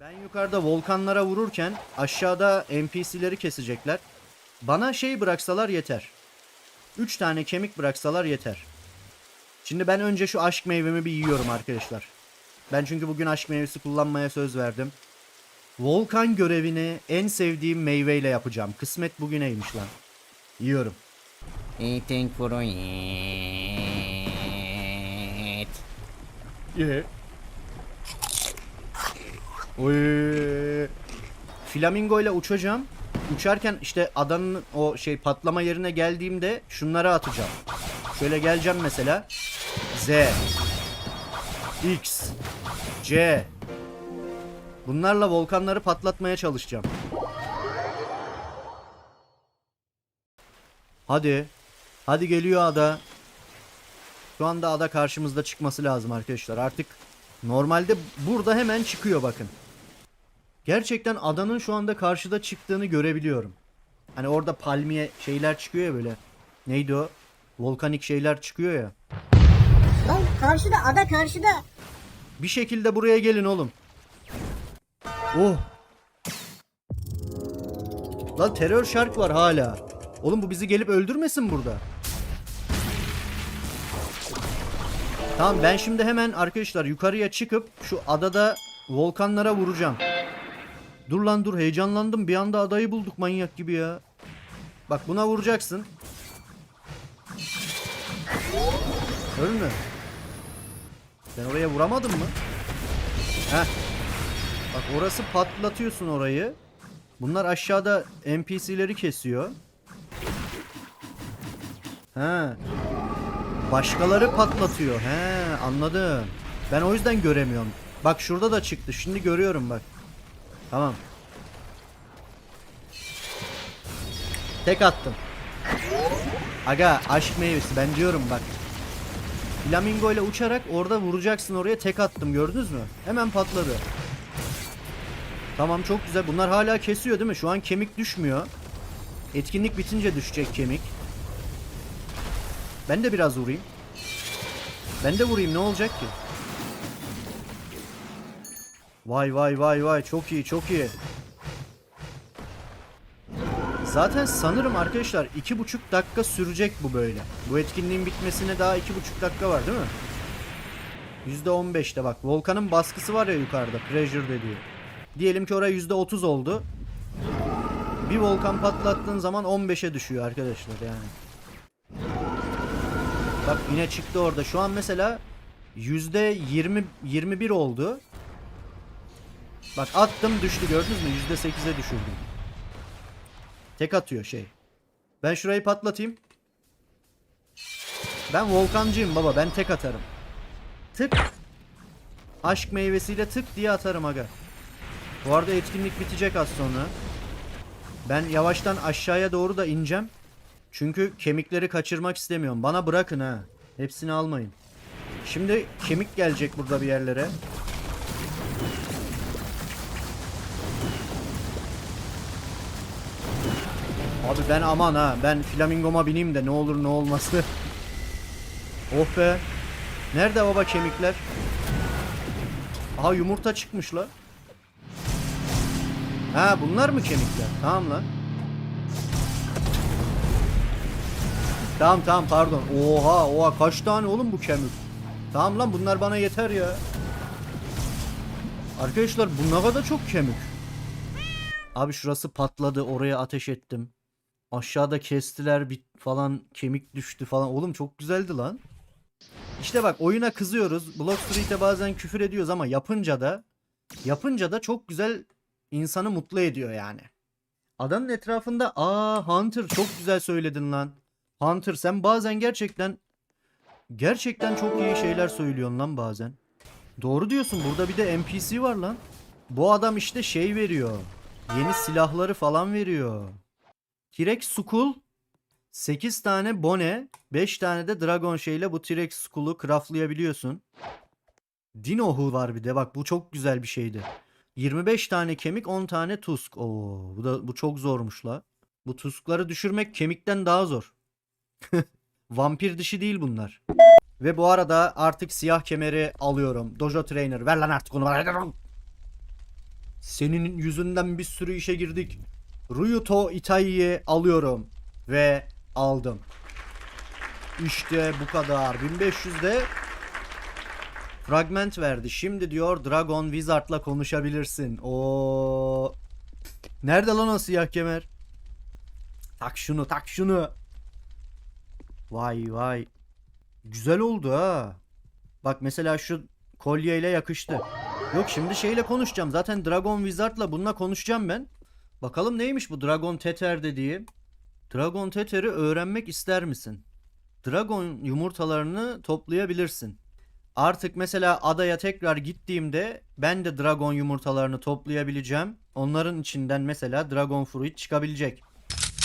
Ben yukarıda volkanlara vururken aşağıda NPC'leri kesecekler. Bana şey bıraksalar yeter. 3 tane kemik bıraksalar yeter. Şimdi ben önce şu aşk meyvemi bir yiyorum arkadaşlar. Ben çünkü bugün aşk meyvesi kullanmaya söz verdim. Volkan görevini en sevdiğim meyveyle yapacağım. Kısmet bugüneymiş lan. Yiyorum. Eating fruit. Ye. Oy. Flamingo ile uçacağım. Uçarken işte adanın o şey patlama yerine geldiğimde şunları atacağım. Şöyle geleceğim mesela. Z. X. C. Bunlarla volkanları patlatmaya çalışacağım. Hadi. Hadi geliyor ada. Şu anda ada karşımızda çıkması lazım arkadaşlar. Artık normalde burada hemen çıkıyor bakın. Gerçekten adanın şu anda karşıda çıktığını görebiliyorum. Hani orada palmiye şeyler çıkıyor ya böyle. Neydi o? Volkanik şeyler çıkıyor ya. Lan karşıda ada karşıda. Bir şekilde buraya gelin oğlum. Oh. Lan terör şark var hala. Oğlum bu bizi gelip öldürmesin burada. Tamam ben şimdi hemen arkadaşlar yukarıya çıkıp şu adada volkanlara vuracağım. Dur lan dur heyecanlandım bir anda adayı bulduk manyak gibi ya. Bak buna vuracaksın. Ölme. Ben oraya vuramadım mı? Heh. Bak orası patlatıyorsun orayı. Bunlar aşağıda NPC'leri kesiyor. He. Başkaları patlatıyor. He, anladım. Ben o yüzden göremiyorum. Bak şurada da çıktı. Şimdi görüyorum bak. Tamam. Tek attım. Aga aşk meyvesi ben diyorum bak. Flamingo ile uçarak orada vuracaksın oraya tek attım gördünüz mü? Hemen patladı. Tamam çok güzel. Bunlar hala kesiyor değil mi? Şu an kemik düşmüyor. Etkinlik bitince düşecek kemik. Ben de biraz vurayım. Ben de vurayım ne olacak ki? Vay vay vay vay çok iyi çok iyi. Zaten sanırım arkadaşlar iki buçuk dakika sürecek bu böyle. Bu etkinliğin bitmesine daha iki buçuk dakika var değil mi? Yüzde on beşte bak. Volkanın baskısı var ya yukarıda. Pressure dediği. Diyelim ki oraya yüzde otuz oldu. Bir volkan patlattığın zaman 15'e düşüyor arkadaşlar yani. Bak yine çıktı orada. Şu an mesela yüzde 20 21 oldu. Bak attım düştü gördünüz mü? Yüzde 8'e düşürdüm. Tek atıyor şey. Ben şurayı patlatayım. Ben volkancıyım baba. Ben tek atarım. Tık. Aşk meyvesiyle tık diye atarım aga. Bu arada etkinlik bitecek az sonra. Ben yavaştan aşağıya doğru da ineceğim. Çünkü kemikleri kaçırmak istemiyorum. Bana bırakın ha. Hepsini almayın. Şimdi kemik gelecek burada bir yerlere. Abi ben aman ha. Ben flamingoma bineyim de ne olur ne olmaz. oh be. Nerede baba kemikler? Aha yumurta çıkmış la. Ha bunlar mı kemikler? Tamam lan. Tamam tamam pardon. Oha oha kaç tane oğlum bu kemik? Tamam lan bunlar bana yeter ya. Arkadaşlar bu ne kadar çok kemik. Abi şurası patladı oraya ateş ettim. Aşağıda kestiler bit falan kemik düştü falan. Oğlum çok güzeldi lan. İşte bak oyuna kızıyoruz. Block Street'e bazen küfür ediyoruz ama yapınca da yapınca da çok güzel insanı mutlu ediyor yani. Adanın etrafında aa Hunter çok güzel söyledin lan. Hunter sen bazen gerçekten gerçekten çok iyi şeyler söylüyorsun lan bazen. Doğru diyorsun burada bir de NPC var lan. Bu adam işte şey veriyor. Yeni silahları falan veriyor. T-Rex Skull 8 tane bone 5 tane de dragon şeyle bu T-Rex Skull'u craftlayabiliyorsun. Dino Hu var bir de bak bu çok güzel bir şeydi. 25 tane kemik 10 tane tusk. Oo bu da bu çok zormuş la. Bu tuskları düşürmek kemikten daha zor. Vampir dişi değil bunlar. Ve bu arada artık siyah kemeri alıyorum. Dojo Trainer ver lan artık onu. Senin yüzünden bir sürü işe girdik. Ryuto Itai'yi alıyorum. Ve aldım. İşte bu kadar. 1500'de fragment verdi. Şimdi diyor Dragon Wizard'la konuşabilirsin. O Nerede lan o siyah kemer? Tak şunu, tak şunu. Vay vay. Güzel oldu ha. Bak mesela şu kolyeyle yakıştı. Yok şimdi şeyle konuşacağım. Zaten Dragon Wizard'la bununla konuşacağım ben. Bakalım neymiş bu Dragon Tether dediği. Dragon Tether'i öğrenmek ister misin? Dragon yumurtalarını toplayabilirsin. Artık mesela adaya tekrar gittiğimde ben de dragon yumurtalarını toplayabileceğim. Onların içinden mesela dragon fruit çıkabilecek.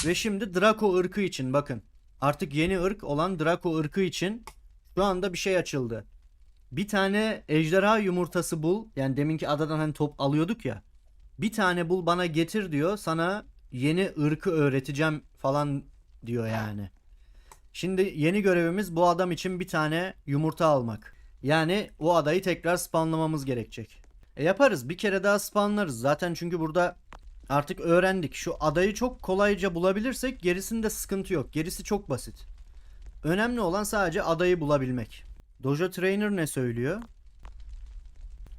Ve şimdi Draco ırkı için bakın. Artık yeni ırk olan Draco ırkı için şu anda bir şey açıldı. Bir tane ejderha yumurtası bul. Yani deminki adadan hani top alıyorduk ya. Bir tane bul bana getir diyor. Sana yeni ırkı öğreteceğim falan diyor yani. Şimdi yeni görevimiz bu adam için bir tane yumurta almak. Yani o adayı tekrar spawnlamamız gerekecek. E yaparız. Bir kere daha spawnlarız. Zaten çünkü burada artık öğrendik. Şu adayı çok kolayca bulabilirsek gerisinde sıkıntı yok. Gerisi çok basit. Önemli olan sadece adayı bulabilmek. Dojo Trainer ne söylüyor?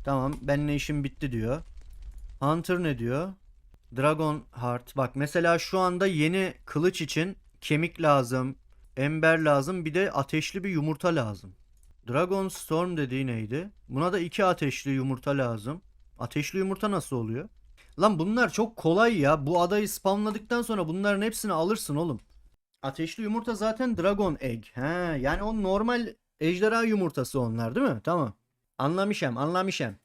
Tamam benimle işim bitti diyor. Hunter ne diyor? Dragon Heart. Bak mesela şu anda yeni kılıç için kemik lazım. Ember lazım. Bir de ateşli bir yumurta lazım. Dragon Storm dediği neydi? Buna da iki ateşli yumurta lazım. Ateşli yumurta nasıl oluyor? Lan bunlar çok kolay ya. Bu adayı spamladıktan sonra bunların hepsini alırsın oğlum. Ateşli yumurta zaten Dragon Egg. He, yani o normal ejderha yumurtası onlar değil mi? Tamam. Anlamışım, anlamışım.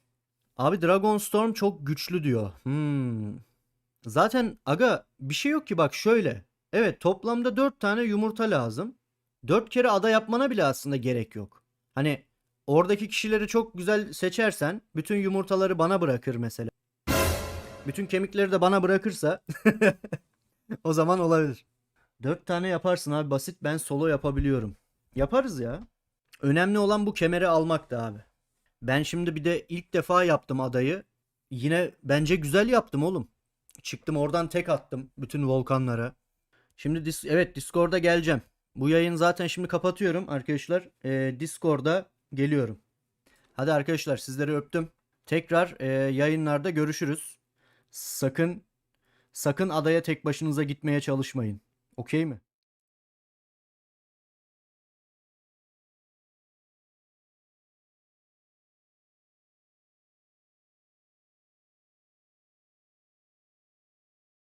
Abi Dragon Storm çok güçlü diyor. Hmm. Zaten aga bir şey yok ki bak şöyle. Evet toplamda 4 tane yumurta lazım. 4 kere ada yapmana bile aslında gerek yok. Hani oradaki kişileri çok güzel seçersen bütün yumurtaları bana bırakır mesela. Bütün kemikleri de bana bırakırsa o zaman olabilir. 4 tane yaparsın abi basit ben solo yapabiliyorum. Yaparız ya. Önemli olan bu kemeri almaktı abi. Ben şimdi bir de ilk defa yaptım adayı. Yine bence güzel yaptım oğlum. Çıktım oradan tek attım bütün volkanlara. Şimdi dis evet Discord'a geleceğim. Bu yayın zaten şimdi kapatıyorum arkadaşlar. Ee, Discord'a geliyorum. Hadi arkadaşlar sizleri öptüm. Tekrar e, yayınlarda görüşürüz. Sakın sakın adaya tek başınıza gitmeye çalışmayın. Okey mi?